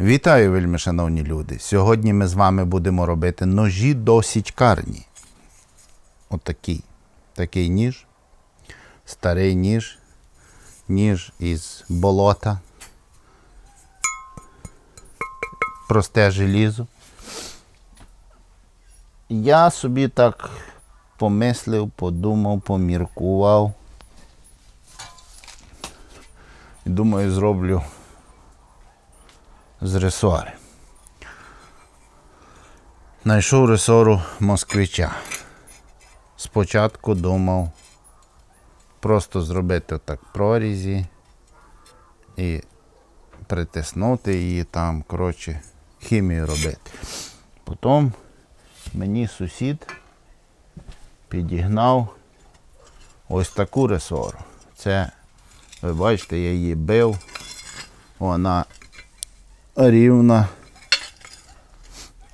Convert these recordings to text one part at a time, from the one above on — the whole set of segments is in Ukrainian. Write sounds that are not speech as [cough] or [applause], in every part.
Вітаю, вельми шановні люди. Сьогодні ми з вами будемо робити ножі до січкарні. Отакий. Такий ніж. Старий ніж. Ніж із болота. Просте желізо. Я собі так помислив, подумав, поміркував. Думаю, зроблю з ресори. Знайшов ресору москвича. Спочатку думав просто зробити так прорізі і притиснути її там, коротше, хімію робити. Потім мені сусід підігнав ось таку ресору. Це, ви бачите, я її бив. Вона рівна.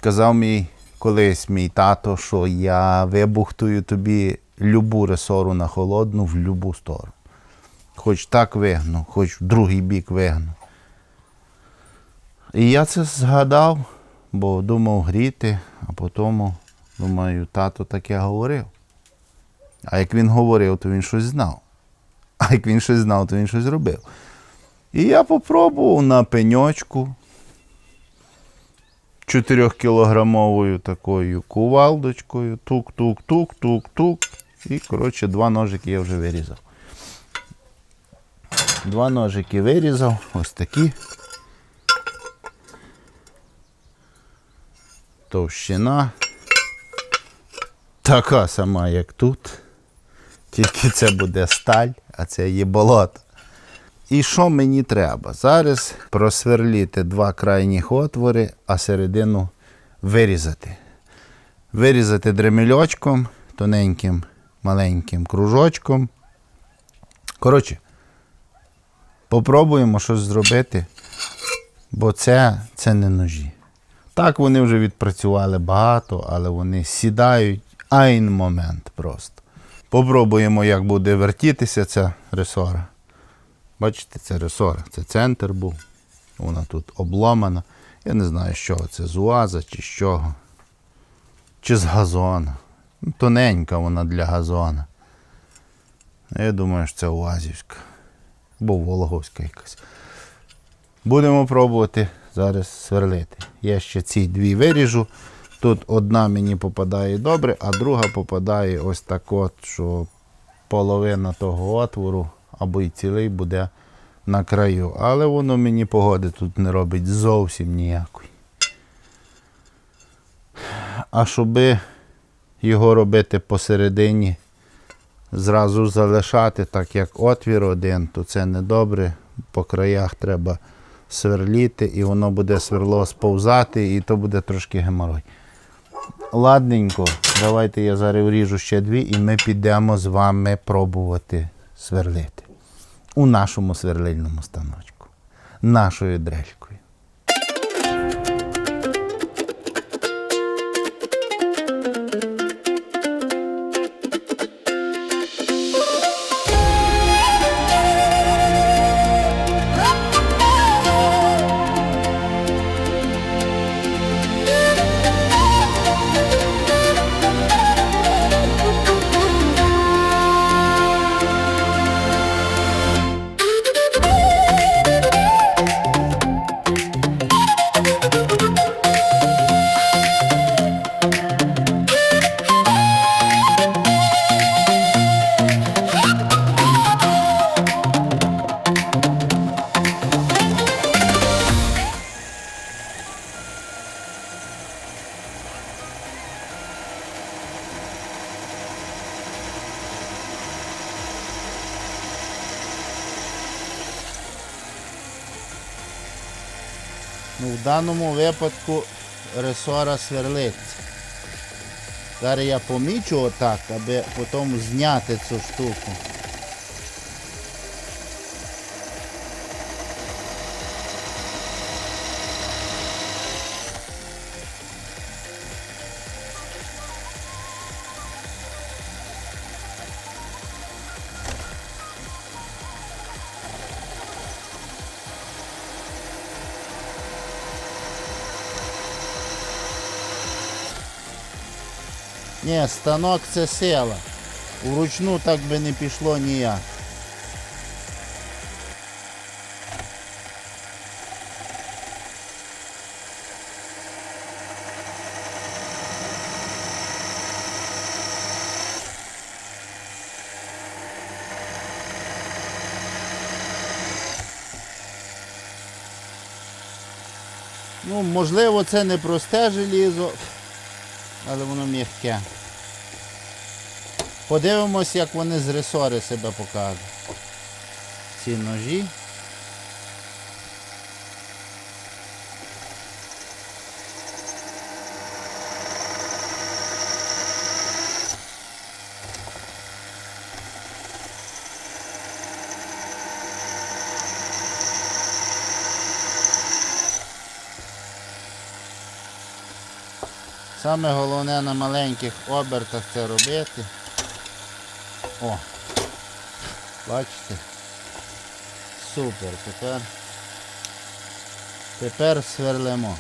Казав мій колись мій тато, що я вибухтую тобі любу ресору на холодну в любу сторону. Хоч так вигну, хоч в другий бік вигну. І я це згадав, бо думав гріти, а потім думаю, тато таке говорив. А як він говорив, то він щось знав. А як він щось знав, то він щось робив. І я попробував на пеньочку 4-кілограмовою такою кувалдочкою. Тук-тук-тук-тук-тук. І, коротше, два ножики я вже вирізав. Два ножики вирізав, ось такі. Товщина. Така сама, як тут. Тільки це буде сталь, а це є болото. І що мені треба? Зараз просверліти два крайніх отвори, а середину вирізати. Вирізати дремельочком, тоненьким, маленьким кружочком. Коротше, попробуємо щось зробити, бо це, це не ножі. Так, вони вже відпрацювали багато, але вони сідають айн момент просто. Попробуємо, як буде вертітися ця ресора. Бачите, це ресора, це центр був. Вона тут обломана. Я не знаю, чого це, з УАЗа чи з чого. Чи з газона. Ну, Тоненька вона для газона. Я думаю, що це УАЗівська. Або Волговська якась. Будемо пробувати зараз сверлити. Я ще ці дві виріжу. Тут одна мені попадає добре, а друга попадає ось так от, що половина того отвору або й цілий буде на краю. Але воно мені погоди тут не робить зовсім ніякої. А щоби його робити посередині, зразу залишати, так як отвір один, то це не добре. По краях треба сверліти, і воно буде сверло сповзати, і то буде трошки геморой. Ладненько, давайте я зараз вріжу ще дві, і ми підемо з вами пробувати сверлити у нашому сверлильному станочку, нашою дрелькою. Випадку ресора сверлиться. Зараз я помічу отак, аби потім зняти цю штуку. Ні, станок це сила. Вручну так би не пішло ніяк. Ну, можливо, це не просте желізо, але воно м'яке. Подивимось, як вони з ресори себе покажуть. Ці ножі. Саме головне на маленьких обертах це робити. О! Бачите? Супер, тепер. Тепер сверлимо.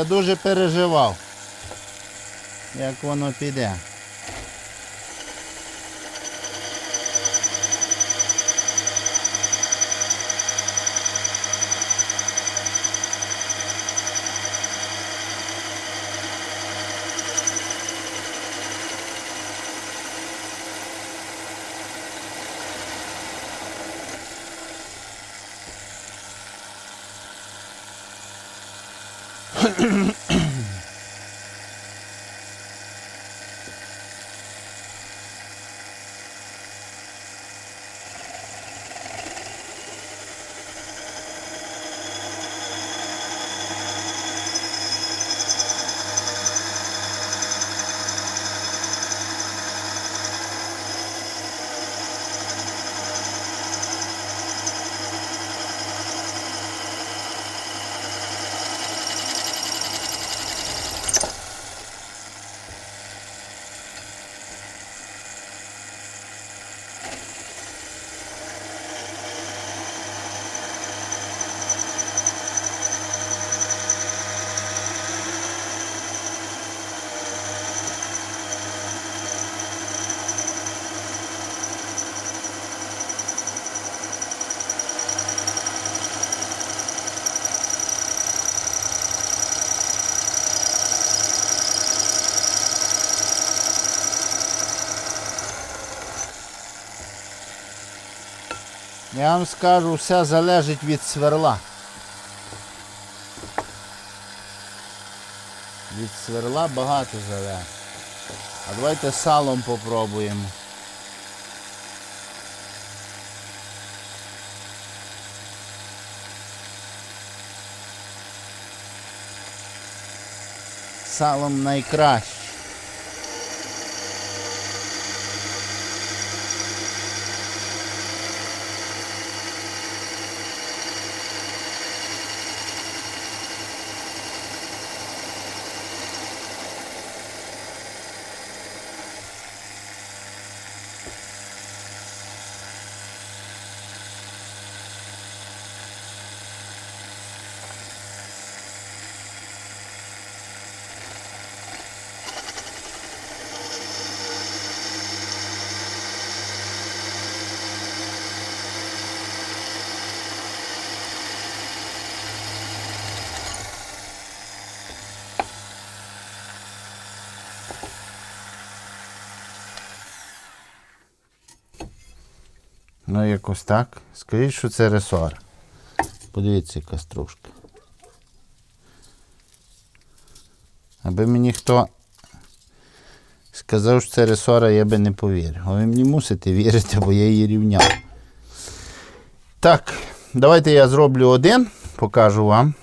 Я дуже переживав, як воно піде. Я вам скажу, все залежить від сверла. Від сверла багато залежить. А давайте салом попробуємо. Салом найкраще. Ну, якось так. Скажіть, що це ресор. Подивіться, яка стружка. Аби мені хто сказав, що це ресора, я би не повірив. А ви мені мусите вірити, бо я її рівняв. Так, давайте я зроблю один, покажу вам.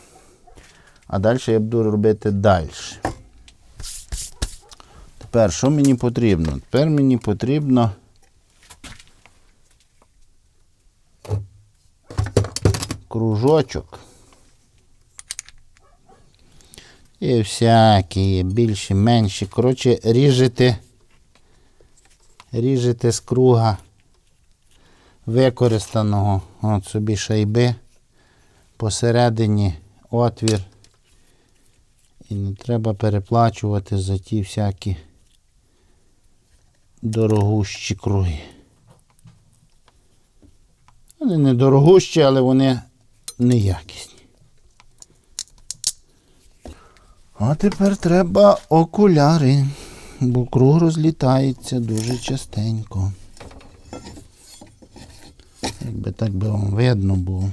А далі я буду робити далі. Тепер що мені потрібно? Тепер мені потрібно. Кружочок. І всякі, є більші, менші. Коротше, ріжете, ріжете з круга використаного от собі шайби. Посередині отвір. І не треба переплачувати за ті всякі дорогущі круги. Вони не дорогущі, але вони неякісні. А тепер треба окуляри, бо круг розлітається дуже частенько. Якби так би вам видно було.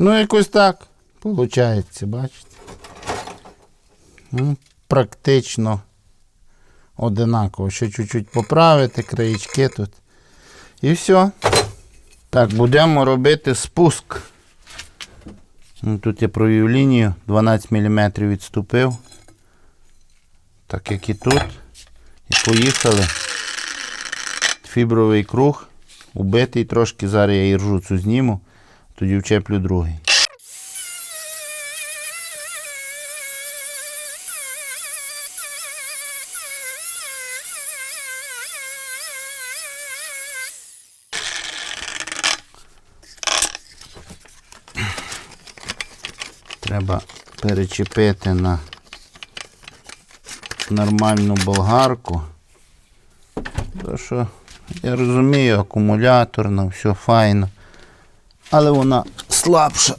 Ну, якось так виходить, бачите? Ну, практично одинаково. Ще чуть-чуть поправити краєчки тут. І все. Так, будемо робити спуск. Ну, Тут я провів лінію, 12 мм відступив. Так як і тут. І поїхали. Фібровий круг. Убитий трошки. Зараз я іржу цю зніму. Тоді вчеплю другий. Треба перечепити на нормальну болгарку. То що, я розумію, акумуляторна, все файно але вона слабша.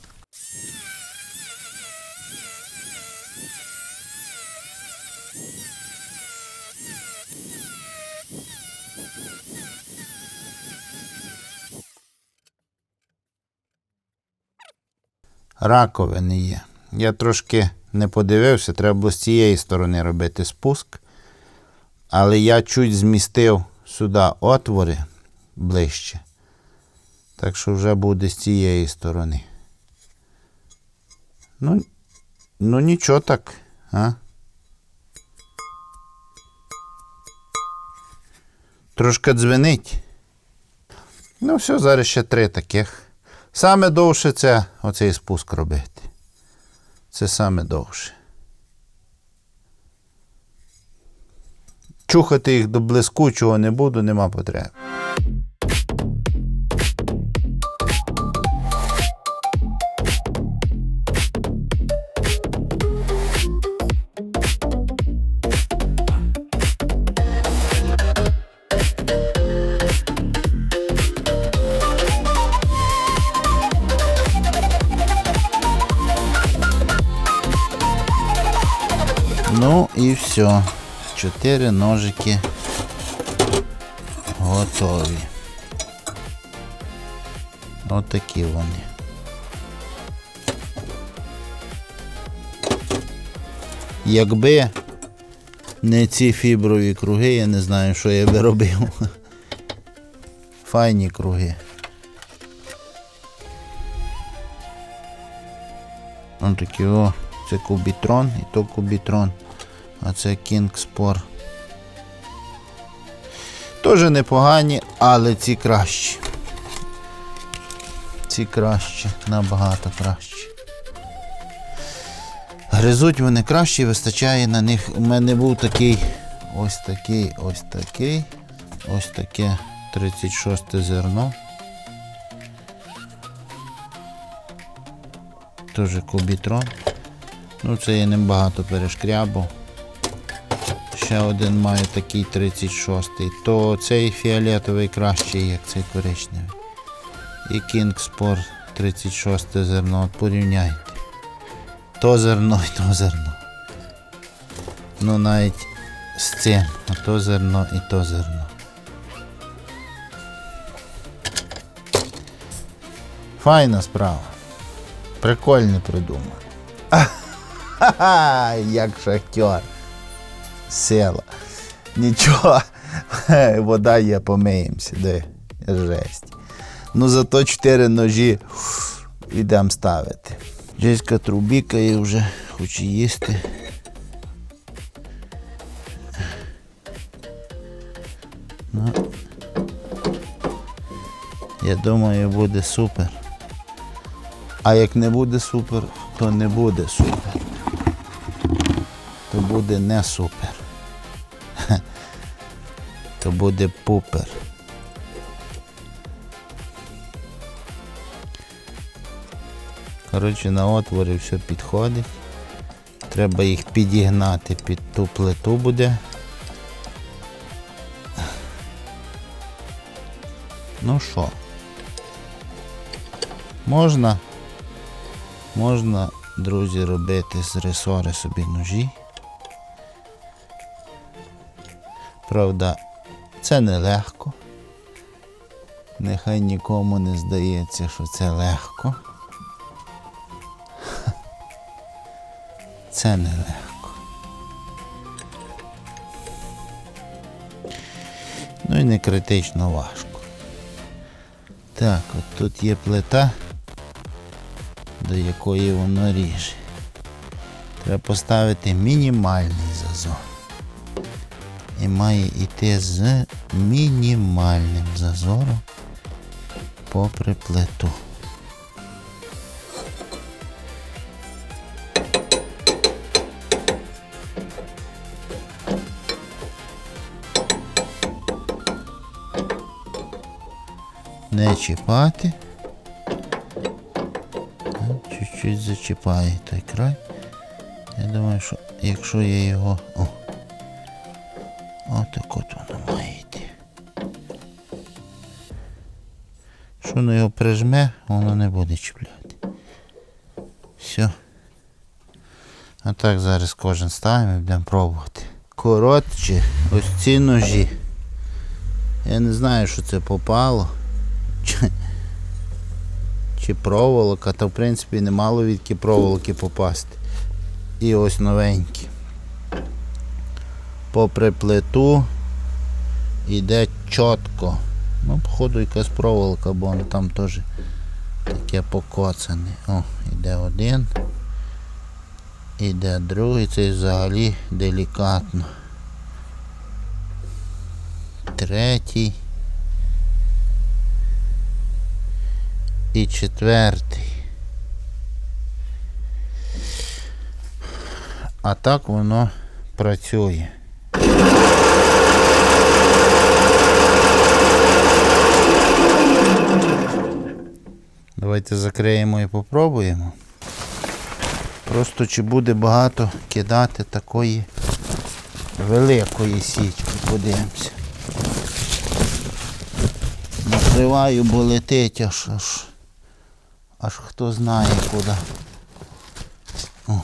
Раковини є. Я трошки не подивився, треба було з цієї сторони робити спуск. Але я чуть змістив сюди отвори ближче. Так що вже буде з цієї сторони. Ну, ну нічого так, а? Трошки дзвенить. Ну, все, зараз ще три таких. Саме довше це оцей спуск робити. Це саме довше. Чухати їх до блискучого не буду, нема потреби. Ну і все. Чотири ножики готові. Отакі вони. Якби Не ці фіброві круги, я не знаю, що я би робив. [laughs] Файні круги. Ось такі о, це кубітрон і то кубітрон. А це Кінгспор. Теж непогані, але ці кращі. Ці кращі, набагато кращі. Гризуть вони краще, вистачає на них. У мене був такий, ось такий, ось такий, ось таке 36 зерно. Теж кубітрон. Ну, це я ним багато перешкрябав. Ще один маю такий 36 То цей фіолетовий кращий, як цей коричневий. І Sport 36 зерно. От порівняйте. То зерно і то зерно. Ну навіть з цим. А то зерно і то зерно. Файна справа. Прикольно придумав. [laughs] Ха-ха, як шахтер. Села. Нічого. [laughs] Вода є, помиємося, де жесть. Ну зато чотири ножі йдемо ставити. Джеська трубікає вже, хоче їсти. Ну, я думаю, буде супер. А як не буде супер, то не буде супер. То буде не супер. То буде пупер. Коротше, на отворі все підходить. Треба їх підігнати під ту плиту буде. Ну що? Можна, можна, друзі, робити з ресори собі ножі. Правда, це нелегко. Нехай нікому не здається, що це легко. [laughs] Це нелегко. Ну і не критично важко. Так, от тут є плита, до якої воно ріже. Треба поставити мінімальний зазор. І має йти з мінімальним зазором попри плиту. Не чіпати. Чуть-чуть зачіпає той край. Я думаю, що якщо я його... О, воно його прижме, воно не буде чіпляти. Все. А так зараз кожен ставимо і будемо пробувати. Коротше, ось ці ножі. Я не знаю, що це попало. Чи, чи проволока, та в принципі не мало відки проволоки попасти. І ось новенькі. Попри плиту йде чітко. Ну, походу якась проволока, бо воно там теж таке покоцане. О, йде один. Іде другий, це взагалі делікатно. Третій. І четвертий. А так воно працює. Давайте закриємо і попробуємо. Просто чи буде багато кидати такої великої січки, подивимося. Накриваю, бо летить аж аж, аж хто знає куди. О.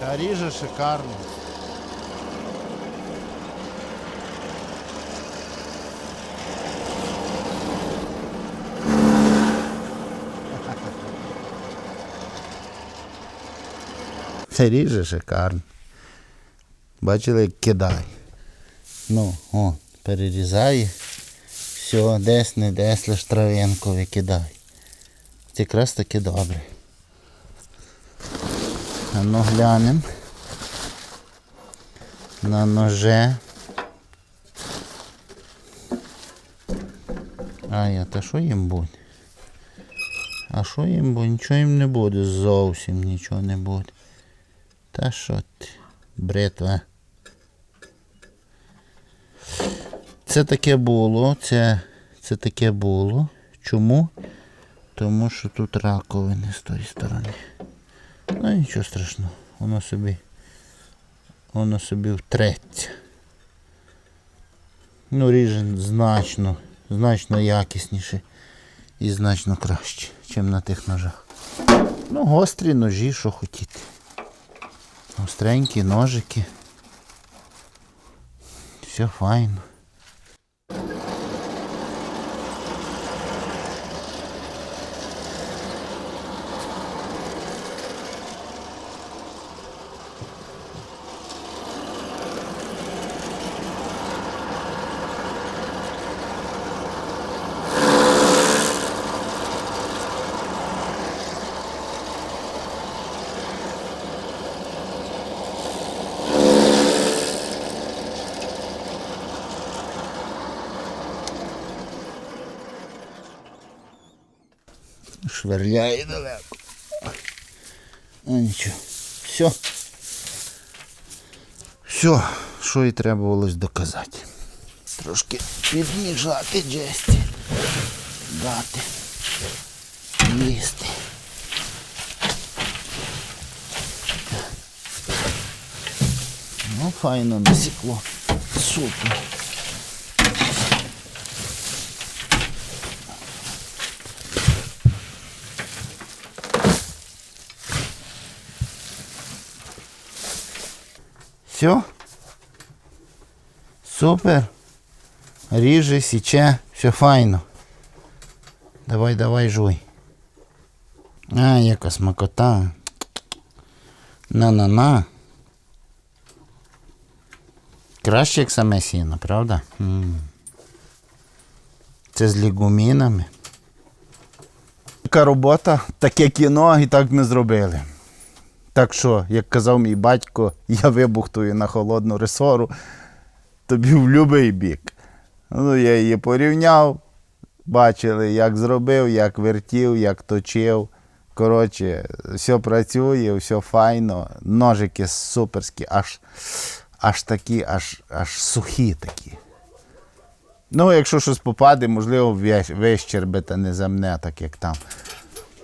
Та ріже шикарно. [laughs] Це ріже шикарно. Бачили, як кидає. Ну, о, перерізає. Все, десь не десь лиш травинку викидає. Це якраз таки добре. А ну глянемо. На ноже. А я, та що їм буде? А що їм буде? Нічого їм не буде, зовсім нічого не буде. Та що ти, бритва. Це таке було, це, це таке було. Чому? Тому що тут раковини з тої сторони. Ну нічого страшного, воно собі, воно собі втреться. Ну, ріже значно, значно якісніше і значно краще, ніж на тих ножах. Ну, гострі ножі, що хотіти. Гостренькі ножики. Все файно. Шверляє далеко. Ну нічого. Все. Все, що і треба було доказати. Трошки підніжати джесті. Дати. Їсти. Ну, файно насікло. Супер. Все. Супер. Ріже, січе, все файно. Давай, давай, жуй. А, яка смакота. На-на-на. Краще, як саме сіно, правда? М. Це з лігумінами. Така робота, таке кіно і так ми зробили. Так що, як казав мій батько, я вибухтую на холодну ресору, тобі в будь-який бік. Ну, я її порівняв, бачили, як зробив, як вертів, як точив. Коротше, все працює, все файно. Ножики суперські, аж, аж такі, аж, аж сухі такі. Ну, якщо щось попаде, можливо, весь- вищербите не замне, так як там.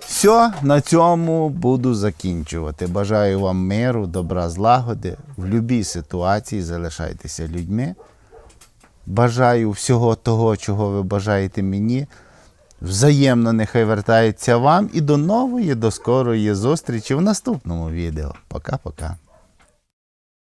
Все, на цьому буду закінчувати. Бажаю вам миру, добра, злагоди. В будь-якій ситуації залишайтеся людьми. Бажаю всього того, чого ви бажаєте мені. Взаємно нехай вертається вам і до нової, до скорої зустрічі в наступному відео. Пока-пока.